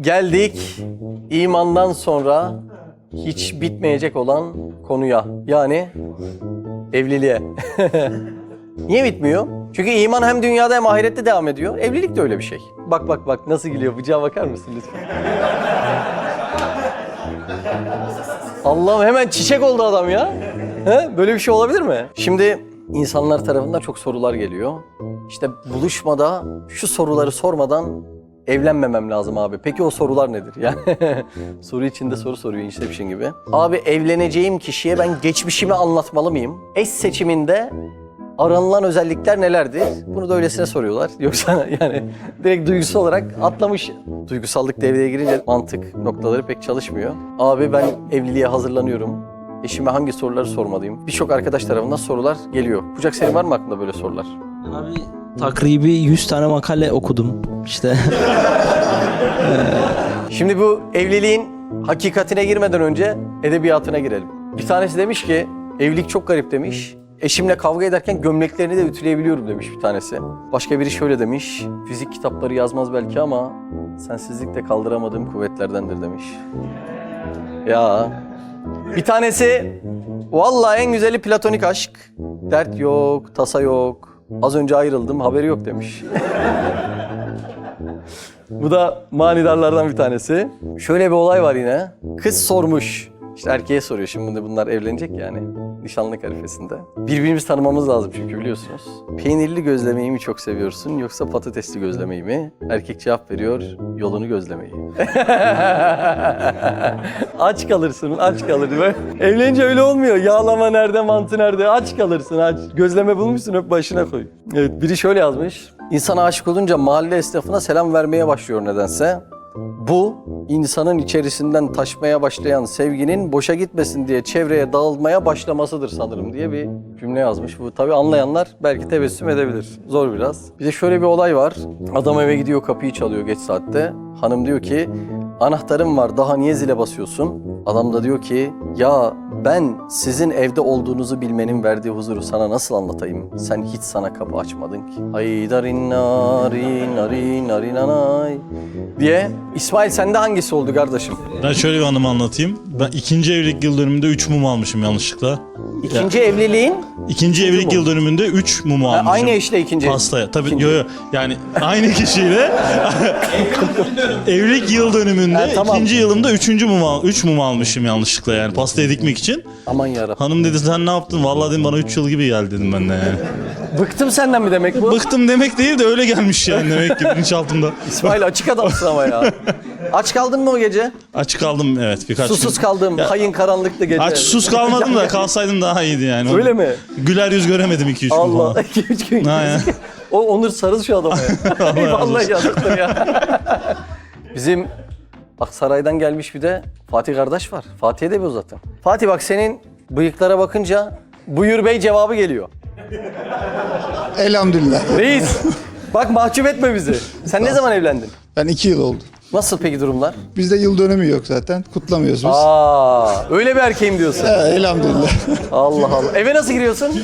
Geldik imandan sonra hiç bitmeyecek olan konuya. Yani evliliğe. Niye bitmiyor? Çünkü iman hem dünyada hem ahirette devam ediyor. Evlilik de öyle bir şey. Bak bak bak nasıl gülüyor. Bıçağa bakar mısın lütfen? Allah'ım hemen çiçek oldu adam ya. He? Böyle bir şey olabilir mi? Şimdi insanlar tarafından çok sorular geliyor. İşte buluşmada şu soruları sormadan evlenmemem lazım abi. Peki o sorular nedir? Yani soru içinde soru soruyor Inception gibi. Abi evleneceğim kişiye ben geçmişimi anlatmalı mıyım? Eş seçiminde aranılan özellikler nelerdir? Bunu da öylesine soruyorlar. Yoksa yani direkt duygusal olarak atlamış. Duygusallık devreye girince mantık noktaları pek çalışmıyor. Abi ben evliliğe hazırlanıyorum. Eşime hangi soruları sormalıyım? Birçok arkadaş tarafından sorular geliyor. Kucak senin var mı aklında böyle sorular? Abi takribi 100 tane makale okudum. İşte Şimdi bu evliliğin hakikatine girmeden önce edebiyatına girelim. Bir tanesi demiş ki evlilik çok garip demiş. Eşimle kavga ederken gömleklerini de ütüleyebiliyorum demiş bir tanesi. Başka biri şöyle demiş. Fizik kitapları yazmaz belki ama sensizlikle kaldıramadığım kuvvetlerdendir demiş. Ya. Bir tanesi vallahi en güzeli platonik aşk. Dert yok, tasa yok. Az önce ayrıldım haberi yok demiş. Bu da manidarlardan bir tanesi. Şöyle bir olay var yine. Kız sormuş. İşte erkeğe soruyor şimdi bunlar evlenecek yani. Nişanlık arifesinde. Birbirimizi tanımamız lazım çünkü biliyorsunuz. Peynirli gözlemeyi mi çok seviyorsun yoksa patatesli gözlemeyi mi? Erkek cevap veriyor yolunu gözlemeyi. aç kalırsın, aç kalır. Evlenince öyle olmuyor. Yağlama nerede, mantı nerede? Aç kalırsın, aç. Gözleme bulmuşsun, öp başına koy. Evet, biri şöyle yazmış. İnsan aşık olunca mahalle esnafına selam vermeye başlıyor nedense. Bu, insanın içerisinden taşmaya başlayan sevginin boşa gitmesin diye çevreye dağılmaya başlamasıdır sanırım diye bir cümle yazmış. Bu tabii anlayanlar belki tebessüm edebilir. Zor biraz. Bir de şöyle bir olay var. Adam eve gidiyor kapıyı çalıyor geç saatte. Hanım diyor ki anahtarım var daha niye zile basıyorsun? Adam da diyor ki ya ben sizin evde olduğunuzu bilmenin verdiği huzuru sana nasıl anlatayım? Sen hiç sana kapı açmadın ki. Ay darin narin narin narin anay diye. İsmail sende hangisi oldu kardeşim? Ben şöyle bir anımı anlatayım. Ben ikinci evlilik yıl dönümünde 3 mum almışım yanlışlıkla. İkinci evliliğin İkinci evlilik yıl dönümünde 3 mumu almışım. aynı eşle ikinci. Pastaya. Tabii İkinci. yo yo. Yani aynı kişiyle evlilik yıl dönümünde Ha, tamam. ikinci yılımda üçüncü mum al, üç mum almışım yanlışlıkla yani pastaya dikmek için. Aman yarabbim. Hanım dedi sen ne yaptın? Vallahi dedim bana 3 yıl gibi geldi dedim ben de yani. Bıktım senden mi demek bu? Bıktım demek değil de öyle gelmiş yani demek ki bilinçaltımda. İsmail açık adamsın ama ya. Aç kaldın mı o gece? Açık kaldım evet birkaç Susuz gün. kaldım. Ya- Kayın karanlıkta gece. Aç sus kalmadım da kalsaydım daha iyiydi yani. Öyle mi? Güler yüz göremedim 2-3 gün Allah. falan. 2-3 gün. Ha, ya. o Onur sarıl şu adama ya. Vallahi yazıktır ya. Bizim bak saraydan gelmiş bir de Fatih kardeş var. Fatih'e de bir uzatın. Fatih bak senin bıyıklara bakınca buyur bey cevabı geliyor. Elhamdülillah. Reis bak mahcup etme bizi. Sen ne zaman evlendin? Ben iki yıl oldu. Nasıl peki durumlar? Bizde yıl dönümü yok zaten. Kutlamıyoruz biz. Aa, öyle bir erkeğim diyorsun. Evet, elhamdülillah. Allah Allah. Eve nasıl giriyorsun?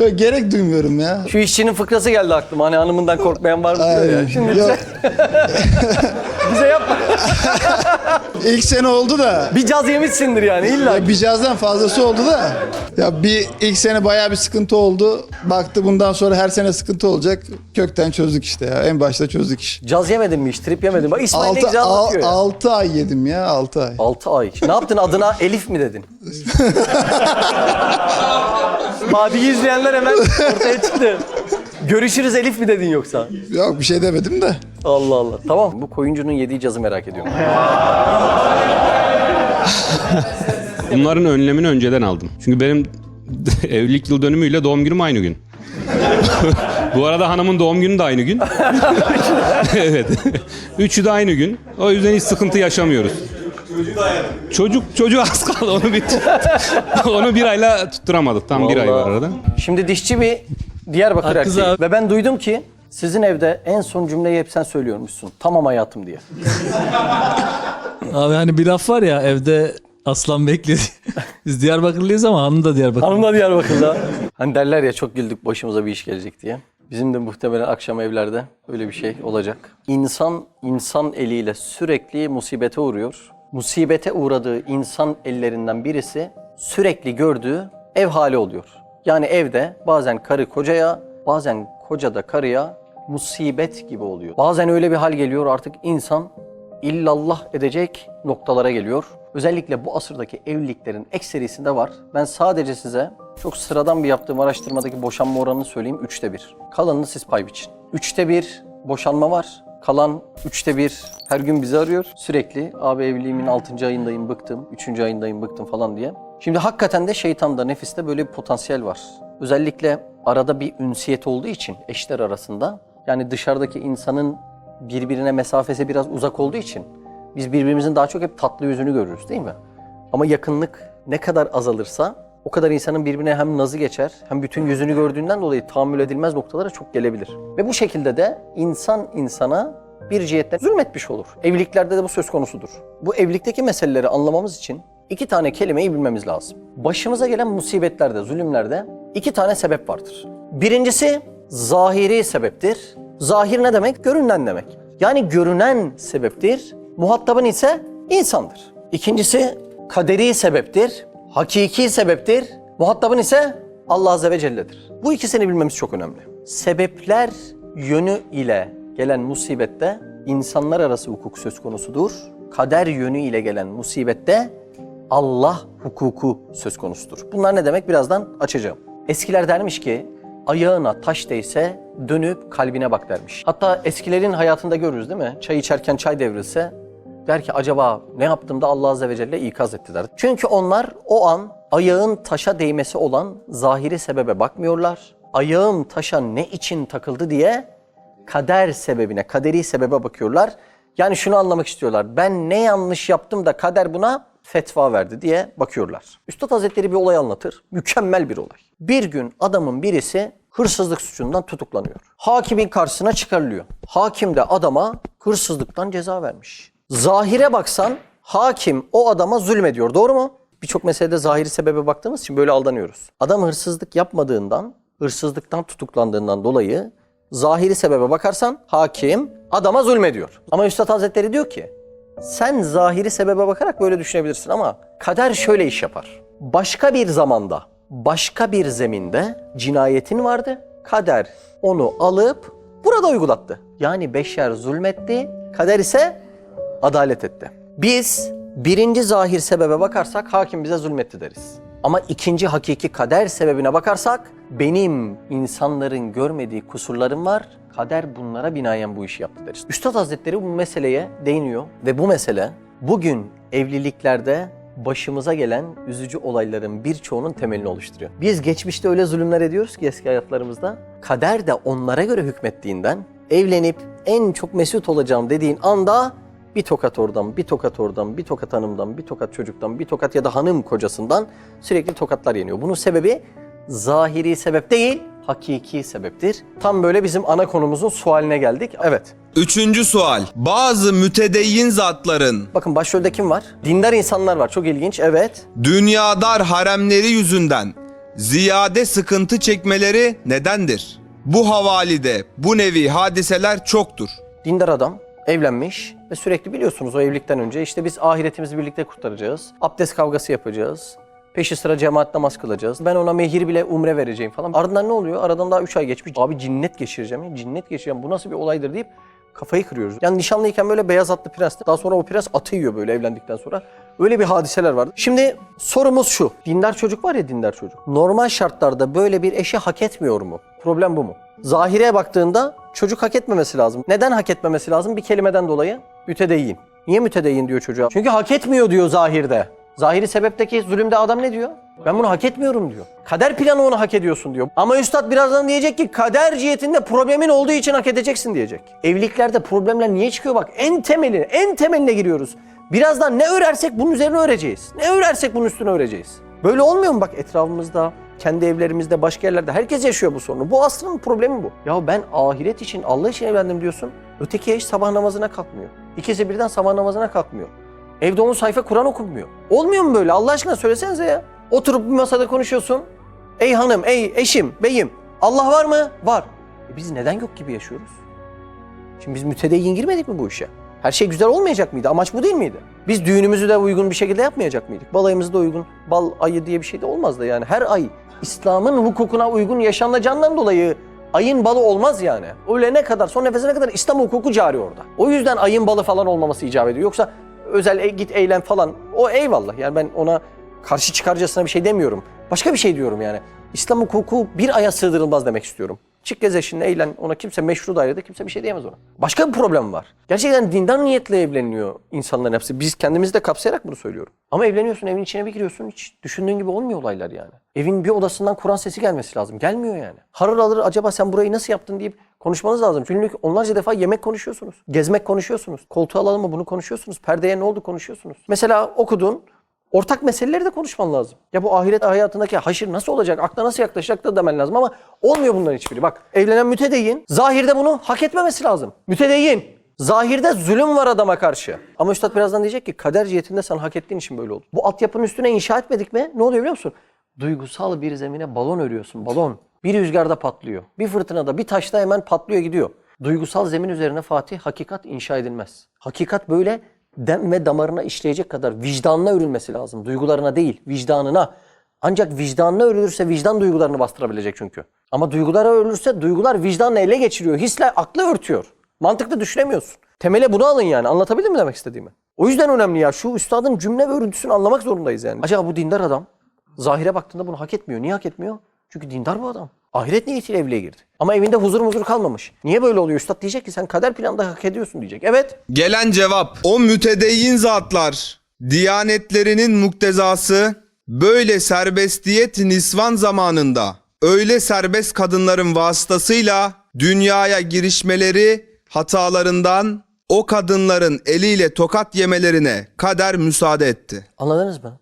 Böyle gerek duymuyorum ya. Şu işçinin fıkrası geldi aklıma. Hani hanımından korkmayan var mı diyor ya. Aynen. Şimdi Yok, bize yapma. ilk sene oldu da. Bir caz yemişsindir yani illa. Ya bir cazdan fazlası oldu da. Ya bir ilk sene bayağı bir sıkıntı oldu. Baktı bundan sonra her sene sıkıntı olacak. Kökten çözdük işte ya. En başta çözdük iş. Caz yemedin mi hiç? Trip yemedin mi? Bak İsmail ne 6 güzel anlatıyor ya. 6 ay yedim ya 6 ay. 6 ay. Ne yaptın adına Elif mi dedin? Vadiyi izleyenler hemen ortaya çıktı. Görüşürüz Elif mi dedin yoksa? Yok bir şey demedim de. Allah Allah. Tamam bu koyuncunun yediği cazı merak ediyorum. Bunların önlemini önceden aldım. Çünkü benim evlilik yıl dönümüyle doğum günüm aynı gün. Bu arada hanımın doğum günü de aynı gün. evet. Üçü de aynı gün. O yüzden hiç sıkıntı yaşamıyoruz. Çocuk çocuğu az kaldı onu bir onu bir ayla tutturamadık. Tam bir ay var Vallahi. arada. Şimdi dişçi bir Diyarbakır Hakkız erkeği. abi. Ve ben duydum ki sizin evde en son cümleyi hep sen söylüyormuşsun. Tamam hayatım diye. Abi hani bir laf var ya evde aslan bekliyor. Biz Diyarbakırlıyız ama hanım da Diyarbakır. Hanım da Diyarbakır'da. Hani derler ya çok güldük başımıza bir iş gelecek diye. Bizim de muhtemelen akşam evlerde öyle bir şey olacak. İnsan insan eliyle sürekli musibete uğruyor. Musibete uğradığı insan ellerinden birisi sürekli gördüğü ev hali oluyor. Yani evde bazen karı kocaya, bazen koca da karıya musibet gibi oluyor. Bazen öyle bir hal geliyor artık insan illallah edecek noktalara geliyor. Özellikle bu asırdaki evliliklerin ekserisinde var. Ben sadece size çok sıradan bir yaptığım araştırmadaki boşanma oranını söyleyeyim. Üçte bir. Kalanını siz pay biçin. Üçte bir boşanma var. Kalan üçte bir her gün bizi arıyor. Sürekli abi evliliğimin 6. ayındayım bıktım, 3. ayındayım bıktım falan diye. Şimdi hakikaten de şeytanda, nefiste böyle bir potansiyel var. Özellikle arada bir ünsiyet olduğu için eşler arasında yani dışarıdaki insanın birbirine mesafesi biraz uzak olduğu için biz birbirimizin daha çok hep tatlı yüzünü görürüz değil mi? Ama yakınlık ne kadar azalırsa o kadar insanın birbirine hem nazı geçer hem bütün yüzünü gördüğünden dolayı tahammül edilmez noktalara çok gelebilir. Ve bu şekilde de insan insana bir cihetten zulmetmiş olur. Evliliklerde de bu söz konusudur. Bu evlilikteki meseleleri anlamamız için iki tane kelimeyi bilmemiz lazım. Başımıza gelen musibetlerde, zulümlerde iki tane sebep vardır. Birincisi zahiri sebeptir. Zahir ne demek? Görünen demek. Yani görünen sebeptir. Muhatabın ise insandır. İkincisi kaderi sebeptir. Hakiki sebeptir. Muhatabın ise Allah Azze ve Celle'dir. Bu ikisini bilmemiz çok önemli. Sebepler yönü ile gelen musibette insanlar arası hukuk söz konusudur. Kader yönü ile gelen musibette Allah hukuku söz konusudur. Bunlar ne demek birazdan açacağım. Eskiler dermiş ki ayağına taş değse dönüp kalbine bak dermiş. Hatta eskilerin hayatında görürüz değil mi? Çay içerken çay devrilse der ki acaba ne yaptım da Allah Azze ve Celle ikaz etti der. Çünkü onlar o an ayağın taşa değmesi olan zahiri sebebe bakmıyorlar. Ayağım taşa ne için takıldı diye kader sebebine, kaderi sebebe bakıyorlar. Yani şunu anlamak istiyorlar. Ben ne yanlış yaptım da kader buna fetva verdi diye bakıyorlar. Üstad Hazretleri bir olay anlatır. Mükemmel bir olay. Bir gün adamın birisi hırsızlık suçundan tutuklanıyor. Hakimin karşısına çıkarılıyor. Hakim de adama hırsızlıktan ceza vermiş. Zahire baksan hakim o adama zulmediyor. Doğru mu? Birçok meselede zahiri sebebe baktığımız için böyle aldanıyoruz. Adam hırsızlık yapmadığından, hırsızlıktan tutuklandığından dolayı zahiri sebebe bakarsan hakim adama zulmediyor. Ama Üstad Hazretleri diyor ki sen zahiri sebebe bakarak böyle düşünebilirsin ama kader şöyle iş yapar. Başka bir zamanda, başka bir zeminde cinayetin vardı. Kader onu alıp burada uygulattı. Yani beşer zulmetti, kader ise adalet etti. Biz birinci zahir sebebe bakarsak hakim bize zulmetti deriz. Ama ikinci hakiki kader sebebine bakarsak benim insanların görmediği kusurlarım var. Kader bunlara binaen bu işi yaptı deriz. Üstad Hazretleri bu meseleye değiniyor ve bu mesele bugün evliliklerde başımıza gelen üzücü olayların birçoğunun temelini oluşturuyor. Biz geçmişte öyle zulümler ediyoruz ki eski hayatlarımızda. Kader de onlara göre hükmettiğinden evlenip en çok mesut olacağım dediğin anda bir tokat oradan, bir tokat oradan, bir tokat hanımdan, bir tokat çocuktan, bir tokat ya da hanım kocasından sürekli tokatlar yeniyor. Bunun sebebi zahiri sebep değil, hakiki sebeptir. Tam böyle bizim ana konumuzun sualine geldik. Evet. Üçüncü sual. Bazı mütedeyyin zatların Bakın başrolde kim var? Dindar insanlar var. Çok ilginç. Evet. dünyadar haremleri yüzünden ziyade sıkıntı çekmeleri nedendir? Bu havalide bu nevi hadiseler çoktur. Dindar adam evlenmiş ve sürekli biliyorsunuz o evlilikten önce işte biz ahiretimizi birlikte kurtaracağız. Abdest kavgası yapacağız. Peşi sıra cemaat namaz kılacağız. Ben ona mehir bile umre vereceğim falan. Ardından ne oluyor? Aradan daha 3 ay geçmiş. Abi cinnet geçireceğim ya. Cinnet geçireceğim. Bu nasıl bir olaydır deyip kafayı kırıyoruz. Yani nişanlıyken böyle beyaz atlı prens. Daha sonra o prens atı yiyor böyle evlendikten sonra. Öyle bir hadiseler vardı. Şimdi sorumuz şu. Dindar çocuk var ya dindar çocuk. Normal şartlarda böyle bir eşi hak etmiyor mu? Problem bu mu? Zahire baktığında çocuk hak etmemesi lazım. Neden hak etmemesi lazım? Bir kelimeden dolayı. Mütedeyyin. Niye mütedeyyin diyor çocuğa? Çünkü hak etmiyor diyor zahirde. Zahiri sebepteki zulümde adam ne diyor? Ben bunu hak etmiyorum diyor. Kader planı onu hak ediyorsun diyor. Ama üstad birazdan diyecek ki kader cihetinde problemin olduğu için hak edeceksin diyecek. Evliliklerde problemler niye çıkıyor bak? En temeli, en temeline giriyoruz. Birazdan ne örersek bunun üzerine öreceğiz. Ne örersek bunun üstüne öreceğiz. Böyle olmuyor mu bak etrafımızda, kendi evlerimizde, başka yerlerde herkes yaşıyor bu sorunu. Bu aslında problemi bu. Ya ben ahiret için, Allah için evlendim diyorsun. Öteki eş sabah namazına kalkmıyor. İkisi birden sabah namazına kalkmıyor. Evde 10 sayfa Kur'an okunmuyor. Olmuyor mu böyle? Allah aşkına söylesenize ya. Oturup bir masada konuşuyorsun. Ey hanım, ey eşim, beyim. Allah var mı? Var. E Biz neden yok gibi yaşıyoruz? Şimdi biz mütedeyyin girmedik mi bu işe? Her şey güzel olmayacak mıydı? Amaç bu değil miydi? Biz düğünümüzü de uygun bir şekilde yapmayacak mıydık? Balayımızı da uygun, bal ayı diye bir şey de olmazdı yani. Her ay İslam'ın hukukuna uygun yaşanacağından dolayı ayın balı olmaz yani. Ölene kadar, son nefesine kadar İslam hukuku cari orada. O yüzden ayın balı falan olmaması icap ediyor. Yoksa özel e, git eylem falan o eyvallah. Yani ben ona karşı çıkarcasına bir şey demiyorum. Başka bir şey diyorum yani. İslam hukuku bir aya sığdırılmaz demek istiyorum. Çık gez eşinle eğlen ona kimse meşru dairede kimse bir şey diyemez ona. Başka bir problem var. Gerçekten dindar niyetle evleniyor insanların hepsi. Biz kendimizi de kapsayarak bunu söylüyorum. Ama evleniyorsun evin içine bir giriyorsun hiç düşündüğün gibi olmuyor olaylar yani. Evin bir odasından Kur'an sesi gelmesi lazım. Gelmiyor yani. Harıl alır acaba sen burayı nasıl yaptın deyip konuşmanız lazım. Günlük onlarca defa yemek konuşuyorsunuz. Gezmek konuşuyorsunuz. Koltuğu alalım mı bunu konuşuyorsunuz. Perdeye ne oldu konuşuyorsunuz. Mesela okudun Ortak meseleleri de konuşman lazım. Ya bu ahiret hayatındaki haşir nasıl olacak, akla nasıl yaklaşacak da demen lazım ama olmuyor bunların hiçbiri. Bak evlenen mütedeyyin, zahirde bunu hak etmemesi lazım. Mütedeyyin, zahirde zulüm var adama karşı. Ama üstad birazdan diyecek ki kader cihetinde sen hak ettiğin için böyle oldu. Bu altyapının üstüne inşa etmedik mi ne oluyor biliyor musun? Duygusal bir zemine balon örüyorsun, balon. Bir rüzgarda patlıyor, bir fırtınada, bir taşta hemen patlıyor gidiyor. Duygusal zemin üzerine Fatih hakikat inşa edilmez. Hakikat böyle dem ve damarına işleyecek kadar vicdanına örülmesi lazım. Duygularına değil, vicdanına. Ancak vicdanına örülürse vicdan duygularını bastırabilecek çünkü. Ama duygulara örülürse duygular vicdanla ele geçiriyor. Hisler aklı örtüyor. Mantıklı düşünemiyorsun. Temele bunu alın yani. Anlatabildim mi demek istediğimi? O yüzden önemli ya. Şu üstadın cümle ve örüntüsünü anlamak zorundayız yani. Acaba bu dindar adam zahire baktığında bunu hak etmiyor. Niye hak etmiyor? Çünkü dindar bu adam. Ahiret niyetiyle evliliğe girdi. Ama evinde huzur muzur kalmamış. Niye böyle oluyor? Üstad diyecek ki sen kader planında hak ediyorsun diyecek. Evet. Gelen cevap o mütedeyyin zatlar diyanetlerinin muktezası böyle serbestiyet nisvan zamanında öyle serbest kadınların vasıtasıyla dünyaya girişmeleri hatalarından o kadınların eliyle tokat yemelerine kader müsaade etti. Anladınız mı?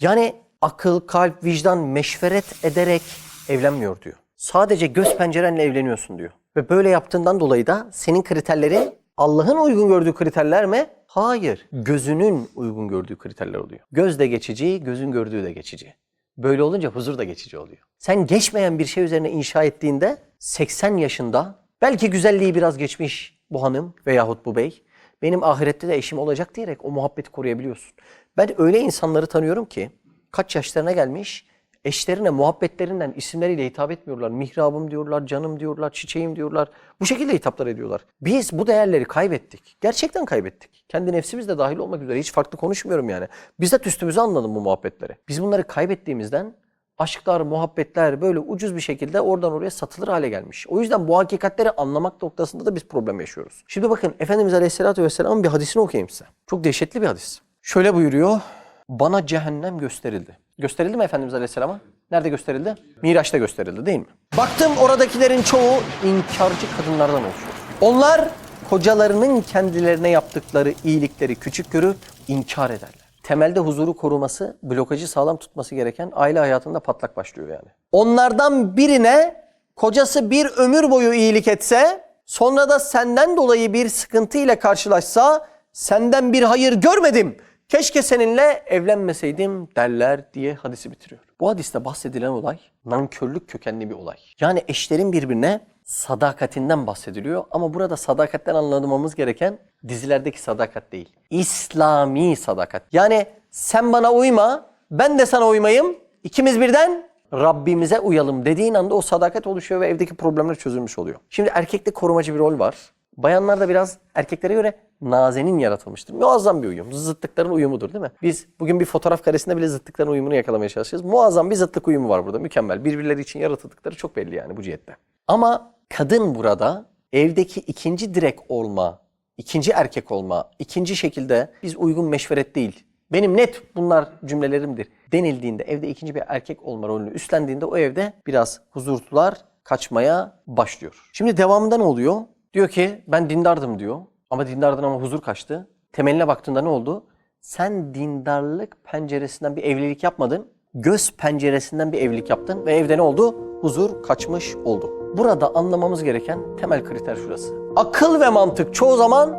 Yani akıl, kalp, vicdan meşveret ederek evlenmiyor diyor. Sadece göz pencerenle evleniyorsun diyor. Ve böyle yaptığından dolayı da senin kriterleri Allah'ın uygun gördüğü kriterler mi? Hayır. Gözünün uygun gördüğü kriterler oluyor. Göz de geçici, gözün gördüğü de geçici. Böyle olunca huzur da geçici oluyor. Sen geçmeyen bir şey üzerine inşa ettiğinde 80 yaşında belki güzelliği biraz geçmiş bu hanım veyahut bu bey. Benim ahirette de eşim olacak diyerek o muhabbeti koruyabiliyorsun. Ben öyle insanları tanıyorum ki kaç yaşlarına gelmiş eşlerine muhabbetlerinden isimleriyle hitap etmiyorlar. Mihrabım diyorlar, canım diyorlar, çiçeğim diyorlar. Bu şekilde hitaplar ediyorlar. Biz bu değerleri kaybettik. Gerçekten kaybettik. Kendi nefsimiz de dahil olmak üzere hiç farklı konuşmuyorum yani. Bizzat üstümüze anladım bu muhabbetleri. Biz bunları kaybettiğimizden aşklar, muhabbetler böyle ucuz bir şekilde oradan oraya satılır hale gelmiş. O yüzden bu hakikatleri anlamak noktasında da biz problem yaşıyoruz. Şimdi bakın Efendimiz Aleyhisselatü Vesselam'ın bir hadisini okuyayım size. Çok dehşetli bir hadis. Şöyle buyuruyor. Bana cehennem gösterildi. Gösterildi mi Efendimiz Aleyhisselam'a? Nerede gösterildi? Miraç'ta gösterildi değil mi? Baktım oradakilerin çoğu inkarcı kadınlardan oluşuyor. Onlar kocalarının kendilerine yaptıkları iyilikleri küçük görüp inkar ederler. Temelde huzuru koruması, blokajı sağlam tutması gereken aile hayatında patlak başlıyor yani. Onlardan birine kocası bir ömür boyu iyilik etse, sonra da senden dolayı bir sıkıntıyla karşılaşsa, senden bir hayır görmedim. Keşke seninle evlenmeseydim derler diye hadisi bitiriyor. Bu hadiste bahsedilen olay nankörlük kökenli bir olay. Yani eşlerin birbirine sadakatinden bahsediliyor ama burada sadakatten anlamamız gereken dizilerdeki sadakat değil. İslami sadakat. Yani sen bana uyma, ben de sana uymayayım. İkimiz birden Rabbimize uyalım dediğin anda o sadakat oluşuyor ve evdeki problemler çözülmüş oluyor. Şimdi erkekte korumacı bir rol var. Bayanlar da biraz erkeklere göre nazenin yaratılmıştır. Muazzam bir uyum. Zıtlıkların uyumudur değil mi? Biz bugün bir fotoğraf karesinde bile zıtlıkların uyumunu yakalamaya çalışıyoruz. Muazzam bir zıtlık uyumu var burada. Mükemmel. Birbirleri için yaratıldıkları çok belli yani bu cihette. Ama kadın burada evdeki ikinci direk olma, ikinci erkek olma, ikinci şekilde biz uygun meşveret değil. Benim net bunlar cümlelerimdir. Denildiğinde evde ikinci bir erkek olma rolünü üstlendiğinde o evde biraz huzurtular kaçmaya başlıyor. Şimdi devamında ne oluyor? Diyor ki ben dindardım diyor. Ama dindardın ama huzur kaçtı. Temeline baktığında ne oldu? Sen dindarlık penceresinden bir evlilik yapmadın. Göz penceresinden bir evlilik yaptın ve evde ne oldu? Huzur kaçmış oldu. Burada anlamamız gereken temel kriter şurası. Akıl ve mantık çoğu zaman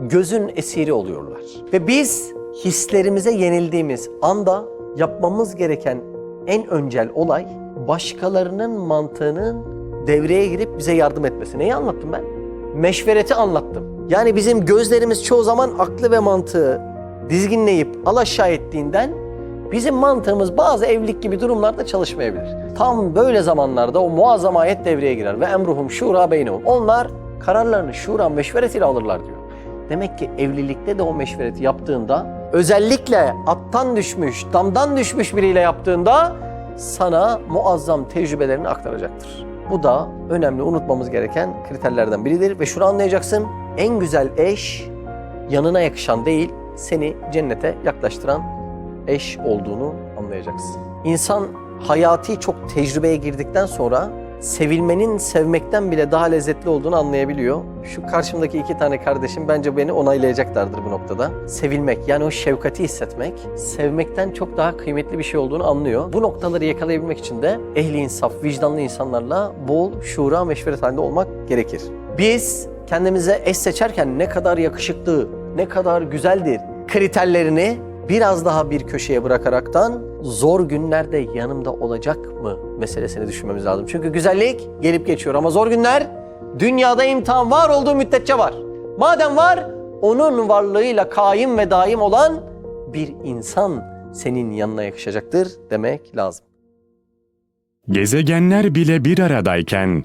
gözün esiri oluyorlar. Ve biz hislerimize yenildiğimiz anda yapmamız gereken en öncel olay başkalarının mantığının devreye girip bize yardım etmesi. Neyi anlattım ben? Meşvereti anlattım. Yani bizim gözlerimiz çoğu zaman aklı ve mantığı dizginleyip alaşağı ettiğinden bizim mantığımız bazı evlilik gibi durumlarda çalışmayabilir. Tam böyle zamanlarda o muazzam ayet devreye girer ve emruhum şura beynehum. Onlar kararlarını şura meşveretiyle alırlar diyor. Demek ki evlilikte de o meşvereti yaptığında özellikle attan düşmüş, damdan düşmüş biriyle yaptığında sana muazzam tecrübelerini aktaracaktır. Bu da önemli unutmamız gereken kriterlerden biridir ve şunu anlayacaksın. En güzel eş yanına yakışan değil, seni cennete yaklaştıran eş olduğunu anlayacaksın. İnsan hayati çok tecrübeye girdikten sonra sevilmenin sevmekten bile daha lezzetli olduğunu anlayabiliyor. Şu karşımdaki iki tane kardeşim bence beni onaylayacaklardır bu noktada. Sevilmek yani o şefkati hissetmek, sevmekten çok daha kıymetli bir şey olduğunu anlıyor. Bu noktaları yakalayabilmek için de ehli insaf, vicdanlı insanlarla bol şura meşveret halinde olmak gerekir. Biz kendimize eş seçerken ne kadar yakışıklı, ne kadar güzeldir kriterlerini biraz daha bir köşeye bırakaraktan zor günlerde yanımda olacak mı meselesini düşünmemiz lazım. Çünkü güzellik gelip geçiyor ama zor günler dünyada imtihan var olduğu müddetçe var. Madem var onun varlığıyla kaim ve daim olan bir insan senin yanına yakışacaktır demek lazım. Gezegenler bile bir aradayken